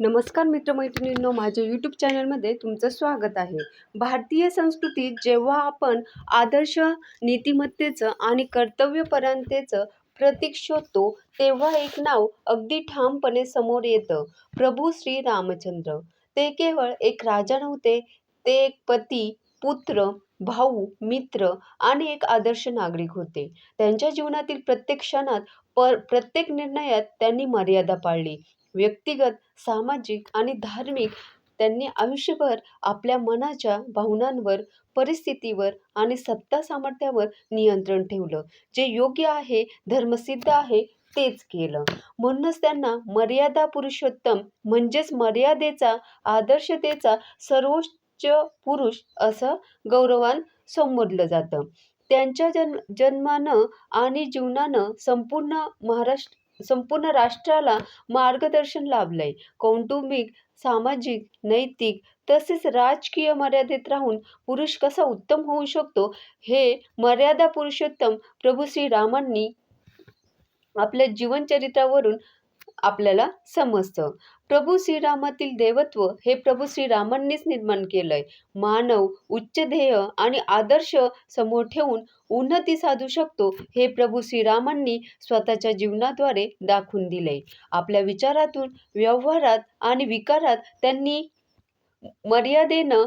नमस्कार मित्रमैत्रिणींनो माझ्या यूट्यूब चॅनलमध्ये तुमचं स्वागत आहे. भारतीय संस्कृतीत जेव्हा आपण आदर्श नीतिमत्तेचं आणि कर्तव्यपर्यंतचं प्रतीक शोधतो तेव्हा एक नाव अगदी ठामपणे समोर येतं प्रभू श्री रामचंद्र. ते केवळ एक राजा नव्हते ते एक पती पुत्र भाऊ मित्र आणि एक आदर्श नागरिक होते. त्यांच्या जीवनातील प्रत्येक क्षणात पर प्रत्येक निर्णयात त्यांनी मर्यादा पाळली. व्यक्तिगत सामाजिक आणि धार्मिक त्यांनी आयुष्यभर आपल्या मनाच्या भावनांवर परिस्थितीवर आणि सत्ता सामर्थ्यावर नियंत्रण ठेवलं. जे योग्य आहे धर्मसिद्ध आहे तेच केलं. म्हणूनच त्यांना मर्यादा पुरुषोत्तम म्हणजेच मर्यादेचा आदर्शतेचा सर्वोच्च पुरुष असं गौरवान संबोधलं जातं. त्यांच्या जन्म जन्मानं आणि जीवनानं संपूर्ण महाराष्ट्र संपूर्ण राष्ट्राला मार्गदर्शन लाभलंय. कौटुंबिक सामाजिक नैतिक तसेच राजकीय मर्यादेत राहून पुरुष कसा उत्तम होऊ शकतो हे मर्यादा पुरुषोत्तम प्रभू श्रीरामांनी आपल्या जीवनचरित्रावरून आपल्याला समजतं. प्रभू श्रीरामातील देवत्व हे प्रभू श्रीरामांनीच निर्माण केलंय. मानव उच्च ध्येय आणि आदर्श समोर ठेवून उन्नती साधू शकतो हे प्रभू श्रीरामांनी स्वतःच्या जीवनाद्वारे दाखवून दिलंय. आपल्या विचारातून व्यवहारात आणि विकारात त्यांनी मर्यादेनं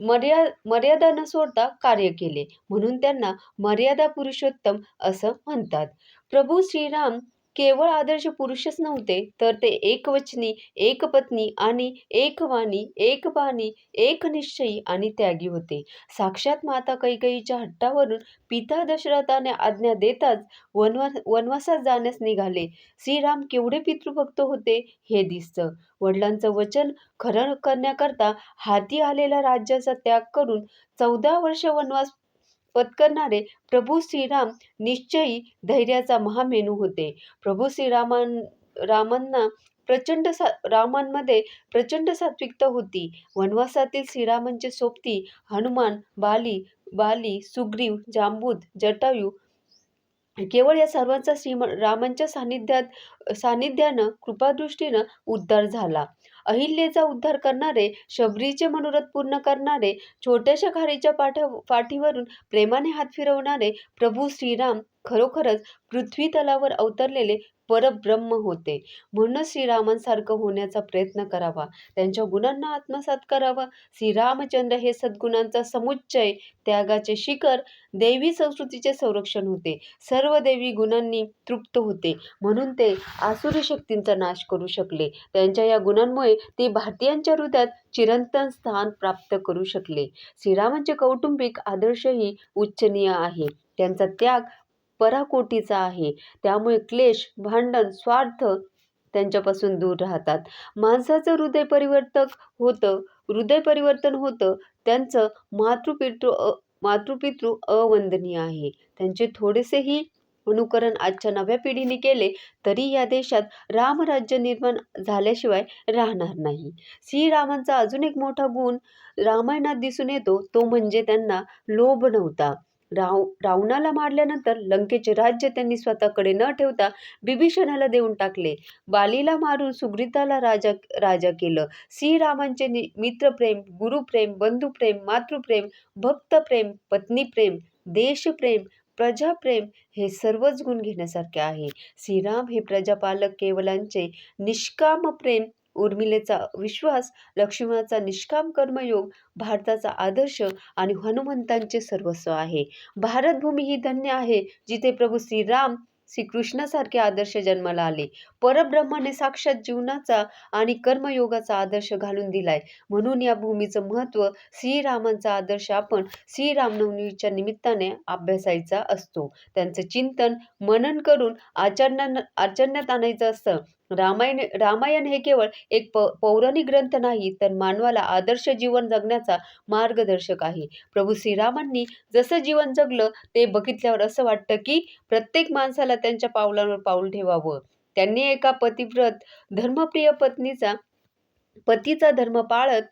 मर्या मर्यादा न सोडता कार्य केले. म्हणून त्यांना मर्यादा पुरुषोत्तम असं म्हणतात. प्रभू श्रीराम केवळ आदर्श पुरुषच नव्हते तर ते एकवचनी एकपत्नी आणि एकवाणी एकबाणी एकनिश्चयी आणि त्यागी होते. साक्षात माता कैकईच्या हट्टावरून पिता दशरथाने आज्ञा देताच वनवा वनवासात जाण्यास निघाले. श्रीराम केवढे पितृभक्त होते हे दिसतं. वडिलांचं वचन खरं करण्याकरता हाती आलेल्या राज्याचा त्याग करून चौदा वर्ष वनवास पत्करणारे प्रभू श्रीराम निश्चयी धैर्याचा महामेनू होते. प्रभू श्रीरामां रामांना प्रचंड सा रामांमध्ये प्रचंड सात्विकता होती. वनवासातील श्रीरामांचे सोबती हनुमान बाली बाली सुग्रीव जांबूत जटायू केवळ या सर्वांचा श्रीम रामांच्या सानिध्यात सानिध्यानं कृपादृष्टीनं उद्धार झाला. अहिल्याचा उद्धार करणारे शबरीचे मनोरथ पूर्ण करणारे छोट्याशा खारीच्या पाठ्या पाठीवरून प्रेमाने हात फिरवणारे प्रभू श्रीराम खरोखरच पृथ्वी तलावर अवतरलेले परब्रह्म होते. म्हणूनच श्रीरामांसारखं होण्याचा प्रयत्न करावा. त्यांच्या गुणांना आत्मसात करावा. श्रीरामचंद्र हे सद्गुणांचा समुच्चय त्यागाचे शिखर देवी संस्कृतीचे संरक्षण होते. सर्व देवी गुणांनी तृप्त होते. म्हणून ते आसुरी शक्तींचा नाश करू शकले. त्यांच्या या गुणांमुळे ते भारतीयांच्या हृदयात चिरंतन स्थान प्राप्त करू शकले. श्रीरामांचे कौटुंबिक आदर्शही उच्चनीय आहे. त्यांचा त्याग पराकोटीचा आहे. त्यामुळे क्लेश भांडण स्वार्थ त्यांच्यापासून दूर राहतात. माणसाचं हृदय परिवर्तक होतं हृदय परिवर्तन होतं त्यांचं मातृपितृ अ मातृपितृ अवंदनीय आहे. त्यांचे थोडेसेही अनुकरण आजच्या नव्या पिढीने केले तरी या देशात रामराज्य निर्माण झाल्याशिवाय राहणार नाही. श्रीरामांचा अजून एक मोठा गुण रामायणात दिसून येतो तो म्हणजे त्यांना लोभ नव्हता. राव रावणाला मारल्यानंतर लंकेचे राज्य त्यांनी स्वतःकडे न ठेवता बिभीषणाला देऊन टाकले. बालीला मारून सुग्रीताला राजा राजा केलं. श्रीरामांचे नि मित्रप्रेम गुरुप्रेम बंधुप्रेम मातृप्रेम भक्तप्रेम पत्नीप्रेम देशप्रेम प्रजाप्रेम हे सर्वच गुण घेण्यासारखे आहे. श्रीराम हे प्रजापालक केवलांचे निष्काम प्रेम उर्मिलेचा विश्वास लक्ष्मणाचा निष्काम कर्मयोग भारताचा आदर्श आणि हनुमंतांचे सर्वस्व आहे. भारतभूमी ही धन्य आहे जिथे प्रभू श्रीराम श्रीकृष्णासारखे आदर्श जन्माला आले. परब्रह्माने साक्षात जीवनाचा आणि कर्मयोगाचा आदर्श घालून दिलाय. म्हणून या भूमीचं महत्त्व श्रीरामांचा आदर्श आपण श्रीरामनवमीच्या निमित्ताने अभ्यासायचा असतो. त्यांचं चिंतन मनन करून आचरणात आचरण्यात आणायचं असतं. रामायण रामायण हे केवळ एक प पौराणिक ग्रंथ नाही तर मानवाला आदर्श जीवन जगण्याचा मार्गदर्शक आहे. प्रभू श्रीरामांनी जसं जीवन जगलं ते बघितल्यावर असं वाटतं की प्रत्येक माणसाला त्यांच्या पावलांवर पाऊल ठेवावं. त्यांनी एका पतिव्रत धर्मप्रिय पत्नीचा पतीचा धर्म पाळत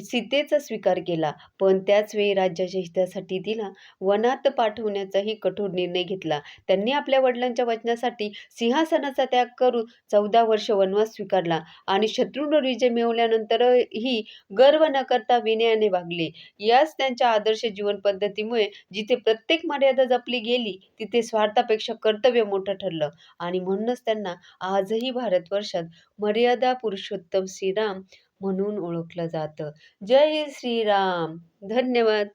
सीतेचा स्वीकार केला. पण त्याच वेळी राज्याच्या हितासाठी तिला वनात पाठवण्याचाही कठोर निर्णय घेतला. त्यांनी आपल्या वडिलांच्या वचनासाठी सिंहासनाचा त्याग करून चौदा वर्ष वनवास स्वीकारला आणि शत्रूंवर विजय मिळवल्यानंतरही गर्व न करता विनयाने वागले. याच त्यांच्या आदर्श जीवन पद्धतीमुळे जिथे प्रत्येक मर्यादा जपली गेली तिथे स्वार्थापेक्षा कर्तव्य मोठं ठरलं. आणि म्हणूनच त्यांना आजही भारतवर्षात मर्यादा पुरुषोत्तम श्रीराम म्हणून ओळखलं जातं. जय श्रीराम. धन्यवाद.